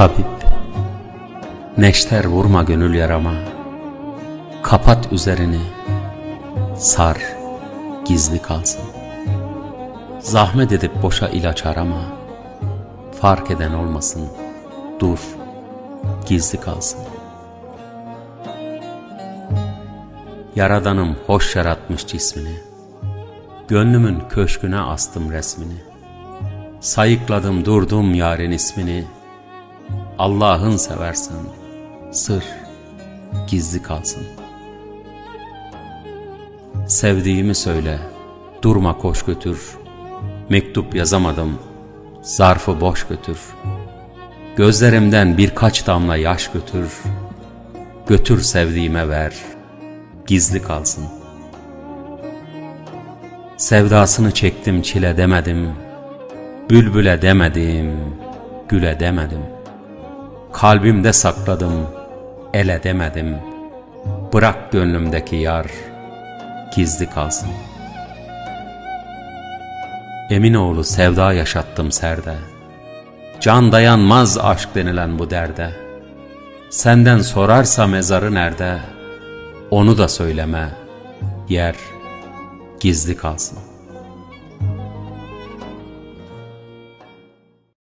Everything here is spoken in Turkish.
Tabip Neşter vurma gönül yarama. Kapat üzerini. Sar Gizli kalsın. Zahmet edip boşa ilaç arama. Fark eden olmasın. Dur Gizli kalsın. Yaradanım hoş yaratmış cismini. Gönlümün köşküne astım resmini. Sayıkladım durdum yarın ismini Allah'ın seversen Sır Gizli kalsın. Sevdiğimi söyle Durma koş götür. Mektup yazamadım Zarfı boş götür. Gözlerimden birkaç damla yaş götür. Götür sevdiğime ver Gizli kalsın. Sevdasını çektim çile demedim. Bülbüle demedim Güle demedim Kalbimde sakladım Ele demedim. Bırak gönlümdeki yar Gizli kalsın. Eminoğlu sevda yaşattım serde. Can dayanmaz aşk denilen bu derde. Senden sorarsa mezarı nerede Onu da söyleme. Yer gizli kalsın